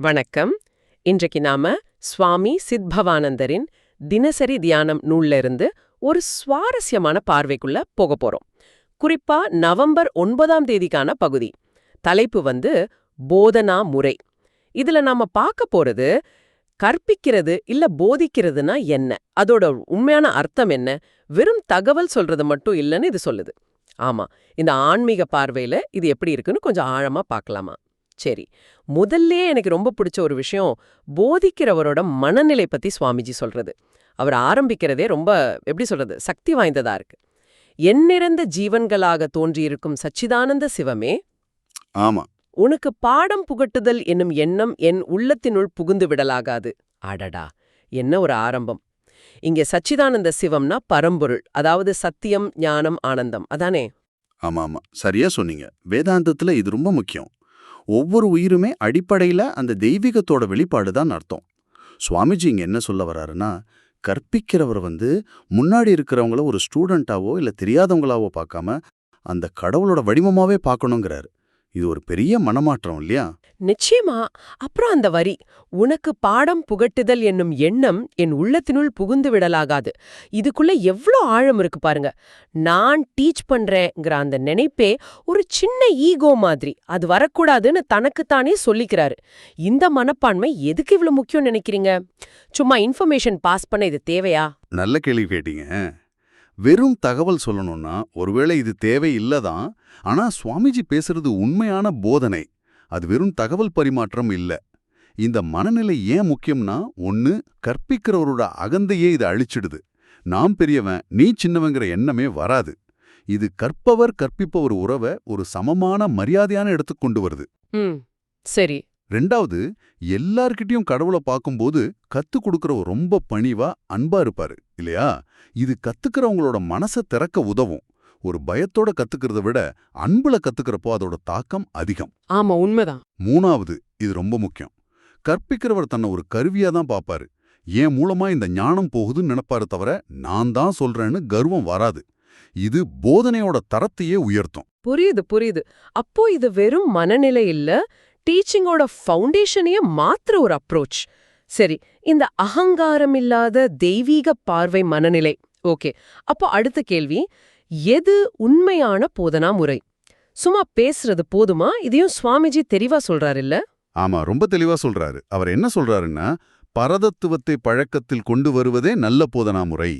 வணக்கம். இன்றைக்கு நாம சுவாமி சித்பவானந்தரின் தினசரி தியானம் நூல்ல இருந்து ஒரு சுவாரஸ்யமான பார்வைக்குள்ள போக போறோம். குறிப்பா நவம்பர் ஒன்பதாம் தேதிக்கான பகுதி. தலைப்பு வந்து போதனா முறை. இதுல நாம பார்க்க போறது கற்பிக்கிறது இல்ல போதிக்கிறதுனா என்ன? அதோட உண்மையான அர்த்தம் என்ன? வெறும் தகவல் சொல்றது மட்டும் இல்லைன்னு இது சொல்லுது. ஆமா இந்த ஆன்மீக பார்வையில இது எப்படி இருக்குன்னு கொஞ்சம் ஆழமா பார்க்கலாமா? சரி முதல்லயே எனக்கு ரொம்ப பிடிச்ச ஒரு விஷயம் போதிக்கிறவரோட மனநிலை பத்தி சுவாமிஜி சொல்றது. அவர் ஆரம்பிக்கிறதே ரொம்ப எப்படி சொல்றது சக்தி வாய்ந்ததா இருக்கு. எண்ணிறந்த ஜீவன்களாக தோன்றியிருக்கும் சச்சிதானந்த சிவமே ஆமா. உனக்கு பாடம் புகட்டுதல் என்னும் எண்ணம் என் உள்ளத்தினுள் புகுந்து விடலாகாது. அடடா என்ன ஒரு ஆரம்பம். இங்கே சச்சிதானந்த சிவம்னா பரம்பொருள் அதாவது சத்தியம் ஞானம் ஆனந்தம் அதானே? ஆமா ஆமா சரியா சொன்னீங்க. வேதாந்தத்துல இது ரொம்ப முக்கியம். ஒவ்வொரு உயிருமே அடிப்படையில அந்த தெய்வீகத்தோட வெளிப்பாடு தான் அர்த்தம். சுவாமிஜி இங்கே என்ன சொல்ல வர்றாருன்னா கற்பிக்கிறவர் வந்து முன்னாடி இருக்கிறவங்கள ஒரு ஸ்டூடெண்ட்டாவோ இல்ல தெரியாதவங்களாவோ பார்க்காம அந்த கடவுளோட வடிவமாவே பார்க்கணுங்கிறாரு. இது ஒரு பெரிய மனமாற்றம் இல்லையா? நிச்சயமா. அப்புறம் அந்த வரி உனக்கு பாடம் புகட்டுதல் என்னும் எண்ணம் என் உள்ளத்தினுள் புகுந்து விடலாகாது. இதுக்குள்ள எவ்ளோ ஆழம் இருக்கு பாருங்க. நான் டீச் பண்றேங்கிற அந்த நினைப்பே ஒரு சின்ன ஈகோ மாதிரி. அது வரக்கூடாதுன்னு தனக்குத்தானே சொல்லிக்கிறாரு. இந்த மனப்பான்மை எதுக்கு இவ்ளோ முக்கியம் நினைக்கிறீங்க? சும்மா இன்ஃபர்மேஷன் பாஸ் பண்ண இது தேவையா? நல்ல கேள்வி கேட்டீங்க. வெறும் தகவல் சொல்லணும்னா ஒருவேளை இது தேவை இல்லதான் ஆனா சுவாமிஜி பேசுறது உண்மையான போதனை. அது வெறும் தகவல் பரிமாற்றம் இல்ல. இந்த மனநிலை ஏன் முக்கியம்னா ஒன்னு கற்பிக்கிறவரோட அகந்தையே இதை அழிச்சிடுது. நாம் பெரியவன் நீ சின்னவங்கிற எண்ணமே வராது. இது கற்பவர் கற்பிப்பவர் உறவை ஒரு சமமான மரியாதையான இடத்துக்கு கொண்டு வருது. சரி. ரெண்டாவது எல்லார்கிட்டயும் கடவுளை பார்க்கும்போது கத்து கொடுக்கறவர் ரொம்ப பணிவா அன்பா இருப்பாரு இல்லையா? இது கத்துக்கிறவங்களோட மனசை திறக்க உதவும். ஒரு பயத்தோட கத்துக்கிறத விட அன்புல கத்துக்கிறப்போ அதோட தாக்கம் அதிகம். ஆமா உண்மைதான். மூணாவது இது ரொம்ப முக்கியம். கற்பிக்கிறவர் தன்னை ஒரு கருவியா தான் பாப்பாரு என் மூலமா இந்த ஞானம் போகுதுன்னு நினைப்பாரு தவிர நான் தான் சொல்றேன்னு கர்வம் வராது. இது போதனையோட தரத்தையே உயர்த்தும். புரியுது புரியுது. அப்போ இது வெறும் மனநிலை இல்ல டீச்சிங்கோட ஃபவுண்டேஷனையே மாத்துற ஒரு அப்ரோச் சரி இந்த அகங்காரம் இல்லாத தெய்வீக பார்வை மனநிலை. ஓகே அப்போ அடுத்த கேள்வி எது உண்மையான போதனா முறை? சும்மா பேசுறது போதுமா? இதையும் சுவாமிஜி தெளிவா சொல்றாரு இல்ல ஆமா ரொம்ப தெளிவா சொல்றாரு. அவர் என்ன சொல்றாருன்னா பரதத்துவத்தை பழக்கத்தில் கொண்டு வருவதே நல்ல போதனா முறை.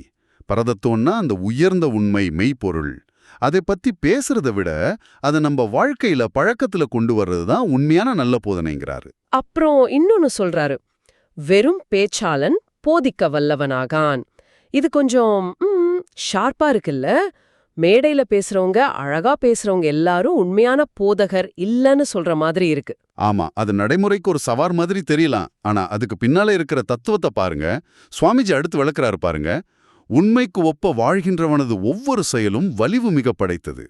பரதத்துவம்னா அந்த உயர்ந்த உண்மை மெய்ப்பொருள். அதை பத்தி பேசுறத விட அதை நம்ம வாழ்க்கையில பழக்கத்துல கொண்டு வர்றது தான் உண்மையான நல்ல போதனைங்கிறாரு. அப்புறம் இன்னொன்னு சொல்றாரு. வெறும் பேச்சாளன் போதிக்க வல்லவனாகான். இது கொஞ்சம் ஷார்ப்பா இருக்குல்ல? மேடையில பேசுறவங்க அழகா பேசுறவங்க எல்லாரும் உண்மையான போதகர் இல்லன்னு சொல்ற மாதிரி இருக்கு. ஆமா அது நடைமுறைக்கு ஒரு சவார் மாதிரி தெரியலாம். ஆனா அதுக்கு பின்னால இருக்கிற தத்துவத்தை பாருங்க. சுவாமிஜி அடுத்து விளக்குறாரு பாருங்க. உண்மைக்கு ஒப்ப வாழ்கின்றவனது ஒவ்வொரு செயலும் வலிவு மிக படைத்தது.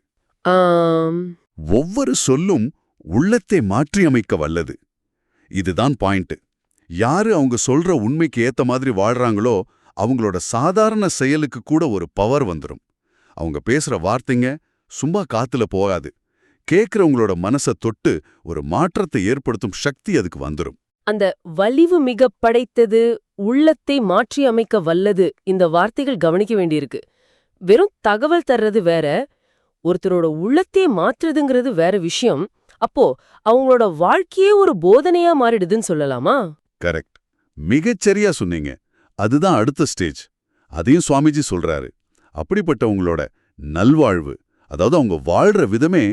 ஒவ்வொரு சொல்லும் உள்ளத்தை மாற்றியமைக்க வல்லது. இதுதான் பாயிண்ட் யாரு அவங்க சொல்ற உண்மைக்கு ஏத்த மாதிரி வாழ்றாங்களோ அவங்களோட சாதாரண செயலுக்கு கூட ஒரு பவர் வந்துரும். அவங்க பேசுற வார்த்தைங்க சும்மா காத்துல போகாது. கேக்குறவங்களோட மனச தொட்டு ஒரு மாற்றத்தை ஏற்படுத்தும் சக்தி அதுக்கு வந்துரும். அந்த வலிவு மிக படைத்தது உள்ளத்தை மாற்றி அமைக்க வல்லது இந்த வார்த்தைகள் கவனிக்க வேண்டியிருக்கு. வெறும் தகவல் தர்றது வேற ஒருத்தரோட உள்ளத்தையே மாற்றுறதுங்கிறது வேற விஷயம். அப்போ அவங்களோட வாழ்க்கையே ஒரு போதனையா மாறிடுதுன்னு சொல்லலாமா? கரெக்ட். மிகச்சரியா சொன்னீங்க. அதுதான் அடுத்த ஸ்டேஜ். அதையும் சுவாமிஜி சொல்றாரு. அப்படிப்பட்டவங்களோட நல்வாழ்வு அதாவது அவங்க வாழ்ற விதமே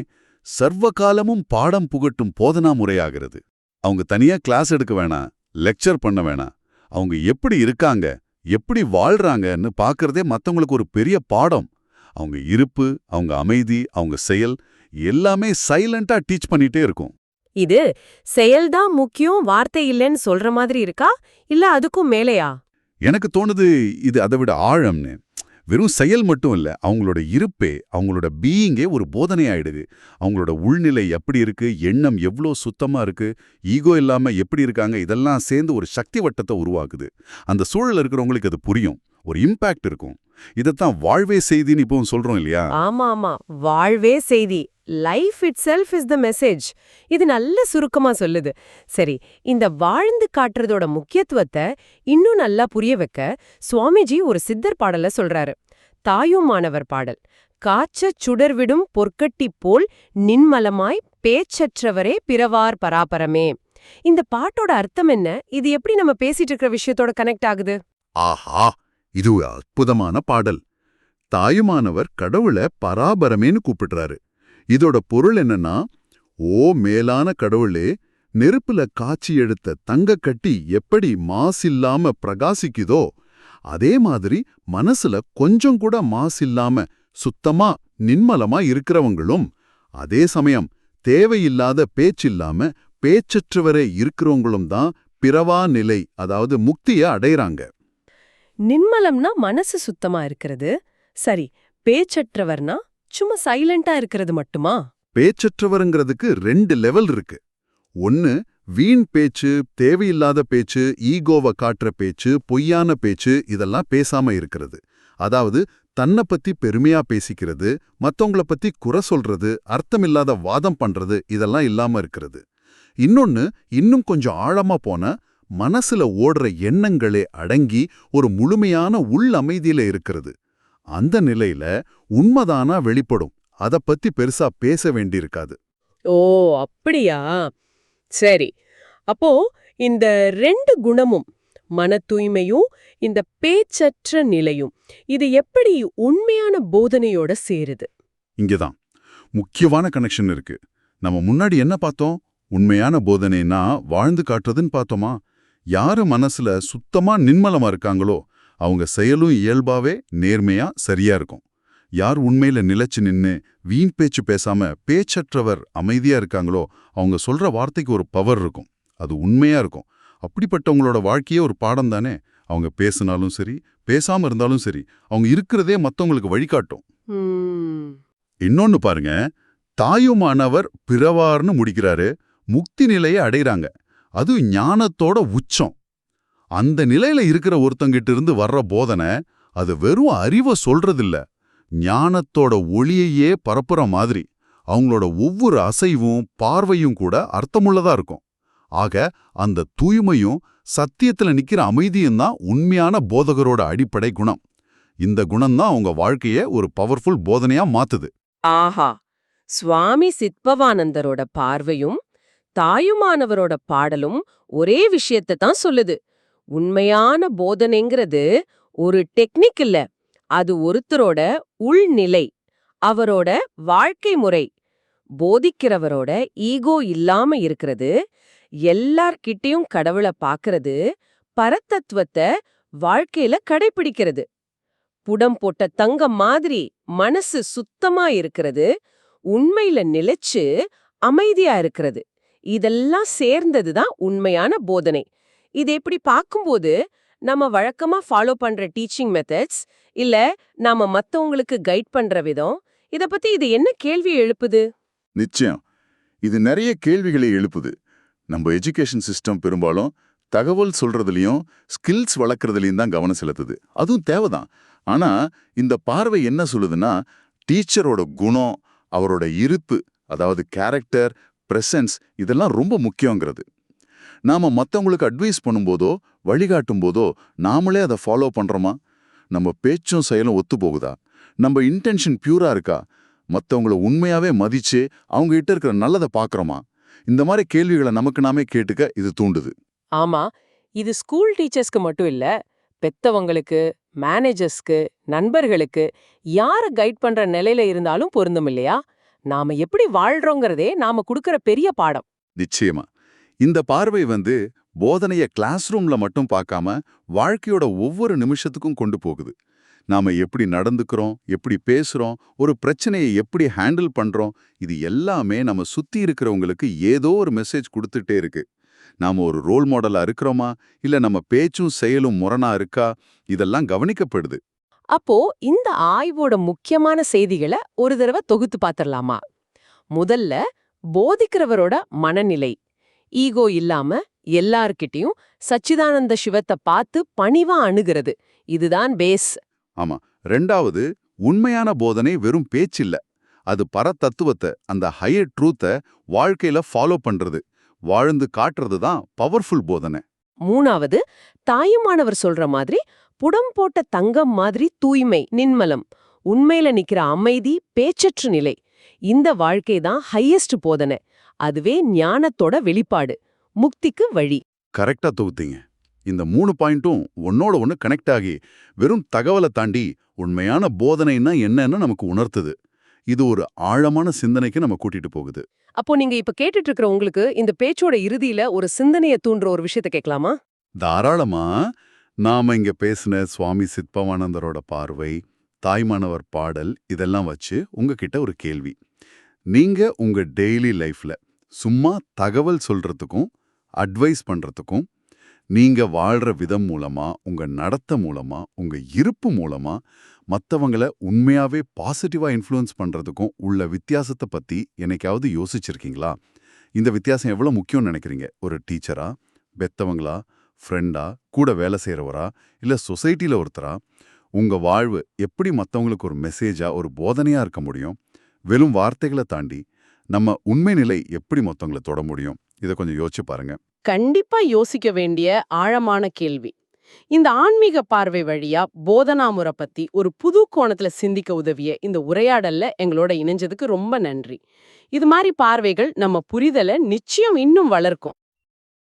சர்வ காலமும் பாடம் புகட்டும் போதனா முறையாகிறது. அவங்க தனியா கிளாஸ் எடுக்க வேணாம் லெக்சர் பண்ண வேணாம். அவங்க எப்படி இருக்காங்க எப்படி வாழ்றாங்கன்னு பார்க்கறதே மத்தவங்களுக்கு ஒரு பெரிய பாடம். அவங்க இருப்பு அவங்க அமைதி அவங்க செயல் எல்லாமே சைலண்டா டீச் பண்ணிட்டே இருக்கும். இது செயல்தான் முக்கியம் வார்த்தை இல்லைன்னு சொல்ற மாதிரி இருக்கா இல்ல அதுக்கும் மேலையா? எனக்கு தோணுது இது அதை விட ஆழம்னு. வெறும் செயல் மட்டும் இல்ல அவங்களோட இருப்பே அவங்களோட பீயிங்கே ஒரு போதனை ஆயிடுது அவங்களோட உள்நிலை எப்படி இருக்கு எண்ணம் எவ்வளோ சுத்தமா இருக்கு ஈகோ இல்லாம எப்படி இருக்காங்க இதெல்லாம் சேர்ந்து ஒரு சக்தி வட்டத்தை உருவாக்குது. அந்த சூழல் இருக்கிறவங்களுக்கு அது புரியும். ஒரு இம்பாக்ட் இருக்கும். இதைத்தான் வாழ்வே செய்தின்னு இப்பவும் சொல்றோம் இல்லையா? ஆமா ஆமா. வாழ்வே செய்தி. Life itself is the message இது நல்ல சுருக்கமா சொல்லுது. சரி இந்த வாழ்ந்து காட்டுறதோட முக்கியத்துவத்தை இன்னும் நல்லா புரிய வைக்க சுவாமிஜி ஒரு சித்தர் பாடல சொல்றாரு. தாயும் மாணவர் பாடல். காச்சச் சுடர்விடும் பொற்கட்டி போல் நின்மலமாய் பேச்சற்றவரே பிறவார் பராபரமே. இந்த பாட்டோட அர்த்தம் என்ன? இது எப்படி நம்ம பேசிட்டு இருக்கிற விஷயத்தோட கனெக்ட் ஆகுது? ஆஹா இது அற்புதமான பாடல். தாயுமானவர் கடவுளை பராபரமேன்னு கூப்பிடுறாரு. இதோட பொருள் என்னன்னா ஓ மேலான கடவுளே நெருப்புல காட்சி எடுத்த தங்க கட்டி எப்படி மாசில்லாம பிரகாசிக்குதோ அதே மாதிரி மனசுல கொஞ்சம் கூட மாசில்லாம சுத்தமா நின்மலமா இருக்கிறவங்களும் அதே சமயம் தேவையில்லாத பேச்சில்லாம பேச்சற்றவரே இருக்கிறவங்களும் தான் பிறவா நிலை அதாவது முக்திய அடையறாங்க நின்மலம்னா மனசு சுத்தமா இருக்கிறது. சரி பேச்சற்றவர்னா சும்மா சைலண்டா இருக்கிறது மட்டுமா? பேச்சற்றவருங்கிறதுக்கு ரெண்டு லெவல் இருக்கு. ஒன்னு வீண் பேச்சு தேவையில்லாத பேச்சு ஈகோவை காட்டுற பேச்சு பொய்யான பேச்சு இதெல்லாம் பேசாம இருக்கிறது. அதாவது தன்னை பத்தி பெருமையா பேசிக்கிறது மத்தவங்கள பத்தி குறை சொல்றது அர்த்தமில்லாத வாதம் பண்றது இதெல்லாம் இல்லாம இருக்கிறது. இன்னொன்னு இன்னும் கொஞ்சம் ஆழமா போன மனசுல ஓடுற எண்ணங்களே அடங்கி ஒரு முழுமையான உள் அமைதியில இருக்கிறது. அந்த நிலையில உண்மைதானா வெளிப்படும்? அத பத்தி பெருசா பேச வேண்டியிருக்காது. ஓ அப்படியா? சரி. அப்போ இந்த ரெண்டு குணமும் மன தூய்மையும் இந்த பேச்சற்ற நிலையும் இது எப்படி உண்மையான போதனையோட சேருது? இங்கதான். முக்கியமான கனெக்ஷன் இருக்கு. நம்ம முன்னாடி என்ன பார்த்தோம்? உண்மையான போதனைனா வாழ்ந்து காட்டுறதுன்னு பார்த்தோமா? யாரு மனசுல சுத்தமா நின்மலமா இருக்காங்களோ அவங்க செயலும் இயல்பாவே நேர்மையா சரியா இருக்கும். யார் உண்மையில நிலைச்சு நின்னு வீண் பேச்சு பேசாம பேச்சற்றவர் அமைதியா இருக்காங்களோ அவங்க சொல்ற வார்த்தைக்கு ஒரு பவர் இருக்கும். அது உண்மையா இருக்கும். அப்படிப்பட்டவங்களோட வாழ்க்கையே ஒரு பாடம் தானே. அவங்க பேசினாலும் சரி பேசாம இருந்தாலும் சரி அவங்க இருக்கிறதே மத்தவங்களுக்கு வழிகாட்டும். இன்னொன்னு பாருங்க தாயுமானவர் பிறவார்னு முடிக்கிறாரு முக்தி நிலையை அடையறாங்க. அது ஞானத்தோட உச்சம். அந்த நிலையில இருக்கிற ஒருத்தங்கிட்ட இருந்து வர்ற போதனை அது வெறும் அறிவை சொல்றதில்ல. ஞானத்தோட ஒளியையே பரப்புற மாதிரி அவங்களோட ஒவ்வொரு அசைவும் பார்வையும் கூட அர்த்தமுள்ளதா இருக்கும். ஆக அந்த தூய்மையும் சத்தியத்துல நிக்கிற அமைதியும் தான் உண்மையான போதகரோட அடிப்படை குணம். இந்த குணம்தான் அவங்க வாழ்க்கைய ஒரு பவர்ஃபுல் போதனையா மாத்துது. ஆஹா! சுவாமி சித்பவானந்தரோட பார்வையும் தாயுமானவரோட பாடலும் ஒரே விஷயத்தை தான் சொல்லுது. உண்மையான போதனைங்கிறது ஒரு டெக்னிக் இல்ல. அது ஒருத்தரோட உள்நிலை அவரோட வாழ்க்கை முறை போதிக்கிறவரோட ஈகோ இல்லாம இருக்கிறது எல்லார்கிட்டயும் கடவுளை பாக்குறது பரத்தத்துவத்தை வாழ்க்கையில கடைபிடிக்கிறது. புடம் போட்ட தங்கம் மாதிரி மனசு சுத்தமா இருக்கிறது உண்மையில நிலைச்சு அமைதியா இருக்கிறது. இதெல்லாம் சேர்ந்தது தான் உண்மையான போதனை. இது எப்படி பார்க்கும்போது நம்ம வழக்கமா ஃபாலோ பண்ற டீச்சிங் மெத்தட்ஸ் இல்ல நாம மத்தவங்களுக்கு கைட் பண்ற விதம்? இத பத்தி இது என்ன கேள்வி எழுப்புது? நிச்சயம். இது நிறைய கேள்விகளை எழுப்புது. நம்ம எஜுகேஷன் சிஸ்டம் பெரும்பாலும் தகவல் சொல்றதுலயும் ஸ்கில்ஸ் வளர்க்கறதுலயும் தான் கவனம் செலுத்துது. அதுவும் தேவைதான். ஆனா இந்த பார்வை என்ன சொல்லுதுன்னா டீச்சரோட குணம் அவரோட இருப்பு அதாவது கேரக்டர் பிரசன்ஸ் இதெல்லாம் ரொம்ப முக்கியங்கிறது. நாம மத்தவங்களுக்கு அட்வைஸ் பண்ணும்போதோ வழிகாட்டும் போதோ நாமளே அதை ஃபாலோ பண்றோமா? நம்ம பேச்சும் செயலும் ஒத்து போகுதா நம்ம இன்டென்ஷன் பியூரா இருக்கா? மத்தவங்கள உண்மையாவே மதிச்சு அவங்க கிட்ட இருக்கிற நல்லதை பார்க்கறோமா இந்த மாதிரி கேள்விகளை நமக்கு நாமே கேட்டுக்க இது தூண்டுது. ஆமா. இது ஸ்கூல் டீச்சர்ஸ்க்கு மட்டும் இல்ல பெத்தவங்களுக்கு மேனேஜர்ஸ்க்கு நண்பர்களுக்கு யார கைட் பண்ற நிலையில இருந்தாலும் பொருந்தும் இல்லையா? நாம எப்படி வாழ்றோங்கிறதே நாம குடுக்கற பெரிய பாடம். நிச்சயமா. இந்த பார்வை வந்து போதனைய கிளாஸ் ரூம்ல மட்டும் பார்க்காம வாழ்க்கையோட ஒவ்வொரு நிமிஷத்துக்கும் கொண்டு போகுது. நாம எப்படி நடந்துக்கிறோம் எப்படி பேசுறோம் ஒரு பிரச்சனையை எப்படி ஹேண்டில் பண்றோம் இது எல்லாமே நம்ம சுத்தி இருக்கிறவங்களுக்கு ஏதோ ஒரு மெசேஜ் கொடுத்துட்டே இருக்கு. நாம ஒரு ரோல் மாடலா இருக்கிறோமா? இல்ல நம்ம பேச்சும் செயலும் முரணா இருக்கா? இதெல்லாம் கவனிக்கப்படுது. அப்போ இந்த ஆய்வோட முக்கியமான செய்திகளை ஒரு தடவை தொகுத்து பார்த்துடலாமா? முதல்ல போதிக்கிறவரோட மனநிலை. ஈகோ இல்லாம எல்லார்கிட்டயும் சச்சிதானந்த சிவத்தை பார்த்து பணிவா அணுகிறது. இதுதான் பேஸ் ஆமா. ரெண்டாவது உண்மையான போதனை வெறும் பேச்சில்ல. அது பரதத்துவத்தை அந்த ஹையர் ட்ரூத்தை வாழ்க்கையில ஃபாலோ பண்றது. வாழ்ந்து காட்டுறது தான் பவர்ஃபுல் போதனை. மூணாவது தாயுமானவர் சொல்ற மாதிரி புடம் போட்ட தங்கம் மாதிரி தூய்மை நின்மலம். உண்மையில நிக்கிற அமைதி பேச்சற்று நிலை. இந்த வாழ்க்கை தான் ஹையஸ்ட் போதனை. அதுவே ஞானத்தோட வெளிப்பாடு. முக்திக்கு வழி. கரெக்டா தொகுத்தீங்க. இந்த மூணு பாயிண்ட்டும் ஒன்னோட ஒன்னு கனெக்ட் ஆகி வெறும் தகவலை தாண்டி உண்மையான போதனைன்னா என்னன்னு நமக்கு உணர்த்துது. இது ஒரு ஆழமான சிந்தனைக்கு நம்ம கூட்டிட்டு போகுது. அப்போ நீங்க இப்ப கேட்டுட்டு இருக்கிற உங்களுக்கு இந்த பேச்சோட இறுதியில ஒரு சிந்தனைய தூண்டுற ஒரு விஷயத்த கேட்கலாமா? தாராளமா. நாம இங்க பேசின சுவாமி சித்பவானந்தரோட பார்வை தாய்மானவர் பாடல் இதெல்லாம் வச்சு உங்ககிட்ட ஒரு கேள்வி. நீங்க உங்க டெய்லி லைஃப்ல சும்மா தகவல் சொல்றதுக்கும் அட்வைஸ் பண்றதுக்கும் நீங்க வாழ்ற விதம் மூலமா உங்க நடத்த மூலமா உங்க இருப்பு மூலமா மத்தவங்கள உண்மையாவே பாசிட்டிவா இன்ஃப்ளூயன்ஸ் பண்றதுக்கும் உள்ள வித்தியாசத்தை பத்தி என்னைக்காவது யோசிச்சிருக்கீங்களா? இந்த வித்தியாசம் எவ்வளோ முக்கியம்னு நினைக்கிறீங்க? ஒரு டீச்சரா? பெத்தவங்களா? ஃப்ரெண்டா கூட வேலை செய்கிறவரா இல்லை சொசைட்டியில் ஒருத்தரா? உங்க வாழ்வு எப்படி மற்றவங்களுக்கு ஒரு மெசேஜா ஒரு போதனையா இருக்க முடியும்? வெறும் வார்த்தைகளை தாண்டி நம்ம உண்மை நிலை எப்படி மற்றவங்களை தொட முடியும்? இதை கொஞ்சம் யோசிச்சு பாருங்க. கண்டிப்பா யோசிக்க வேண்டிய ஆழமான கேள்வி. இந்த ஆன்மீக பார்வை வழியா போதனாமுறை பத்தி ஒரு புது கோணத்துல சிந்திக்க உதவிய இந்த உரையாடல்ல எங்களோட இணைஞ்சதுக்கு ரொம்ப நன்றி. இது மாதிரி பார்வைகள் நம்ம புரிதலை நிச்சயம் இன்னும் வளர்க்கும்.